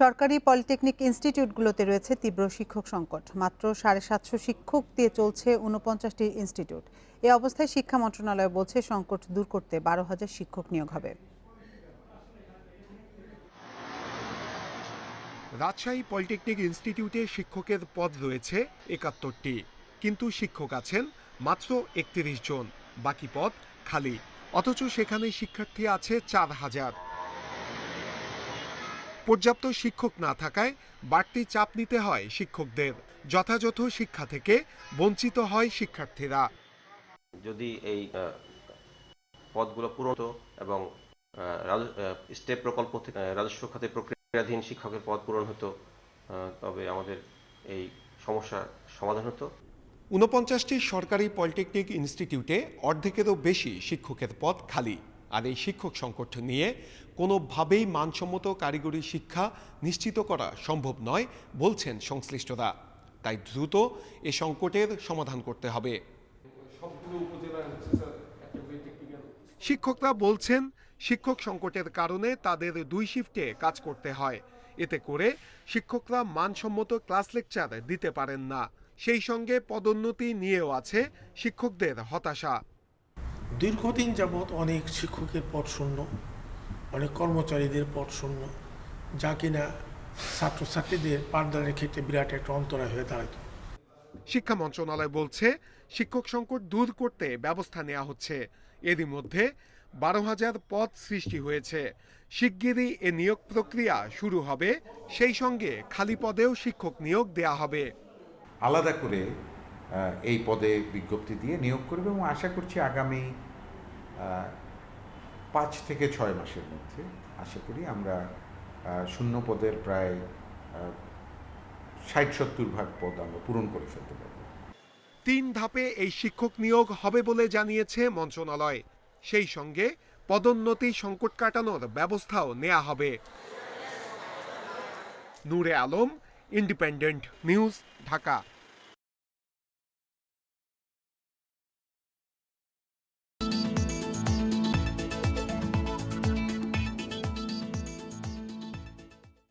সরকারি পলিটেকনিক ইনস্টিটিউটগুলোতে রয়েছে তীব্র শিক্ষক সংকট। মাত্র সাড়ে সাতশো শিক্ষক দিয়ে চলছে উনপঞ্চাশটি ইনস্টিটিউট। এ অবস্থায় শিক্ষা মন্ত্রণালয় বলছে সংকট দূর করতে বারো হাজার শিক্ষক নিয়োগ হবে। রাজশাহী পলিটেকনিক ইনস্টিটিউটে শিক্ষকের পদ রয়েছে একাত্তরটি, কিন্তু শিক্ষক আছেন মাত্র একত্রিশ জন। বাকি পদ খালি, অথচ সেখানে শিক্ষার্থী আছে চার হাজার। পর্যাপ্ত শিক্ষক না থাকায় বাড়তি চাপ নিতে হয় শিক্ষকদের। যথাযথ শিক্ষা থেকে বঞ্চিত হয় শিক্ষার্থীরা। যদি এই পদগুলো পূরণ হতো এবং স্টেপ প্রকল্প থেকে রাজস্ব খাতে প্রক্রিয়াধীন শিক্ষকের পদ পূরণ হতো তবে আমাদের এই সমস্যা সমাধান হতো। ঊনপঞ্চাশটি সরকারি পলিটেকনিক ইনস্টিটিউটে অর্ধেকেরও বেশি শিক্ষকের পদ খালি। আর এই শিক্ষক সংকট নিয়ে কোনোভাবেই মানসম্মত কারিগরি শিক্ষা নিশ্চিত করা সম্ভব নয় বলছেন সংশ্লিষ্টরা। তাই দ্রুত এ সংকটের সমাধান করতে হবে। শিক্ষকরা বলছেন শিক্ষক সংকটের কারণে তাদের দুই শিফটে কাজ করতে হয়। এতে করে শিক্ষকরা মানসম্মত ক্লাস লেকচার দিতে পারেন না। সেই সঙ্গে পদোন্নতি নিয়েও আছে শিক্ষকদের হতাশা। দীর্ঘদিন যাবৎ অনেক শিক্ষকের পদ শূন্য অনেক কর্মচারীদের পদ শূন্য যা কিনা ছাত্রছাত্রীদের পাঠদানের ক্ষেত্রে বিরাট একটা অন্তরায় হয়ে দাঁড়াতো। শিক্ষা মন্ত্রণালয় বলছে শিক্ষক সংকট দূর করতে ব্যবস্থা নেওয়া হচ্ছে। এরই মধ্যে বারো হাজার পদ সৃষ্টি হয়েছে। শিগগিরই এ নিয়োগ প্রক্রিয়া শুরু হবে। সেই সঙ্গে খালি পদেও শিক্ষক নিয়োগ দেয়া হবে। আলাদা করে এই পদে বিজ্ঞপ্তি দিয়ে নিয়োগ করবে এবং আশা করছি আগামী পাঁচ থেকে ছয় মাসের মধ্যে আশা করি আমরা শূন্য পদের প্রায় ষাট সত্তর ভাগ পদ আমরা পূরণ করে ফেলতে পারব। তিন ধাপে এই শিক্ষক নিয়োগ হবে বলে জানিয়েছে মন্ত্রণালয়। সেই সঙ্গে পদোন্নতি সংকট কাটানোর ব্যবস্থাও নেওয়া হবে। Nure Alam, independent news, Dhaka.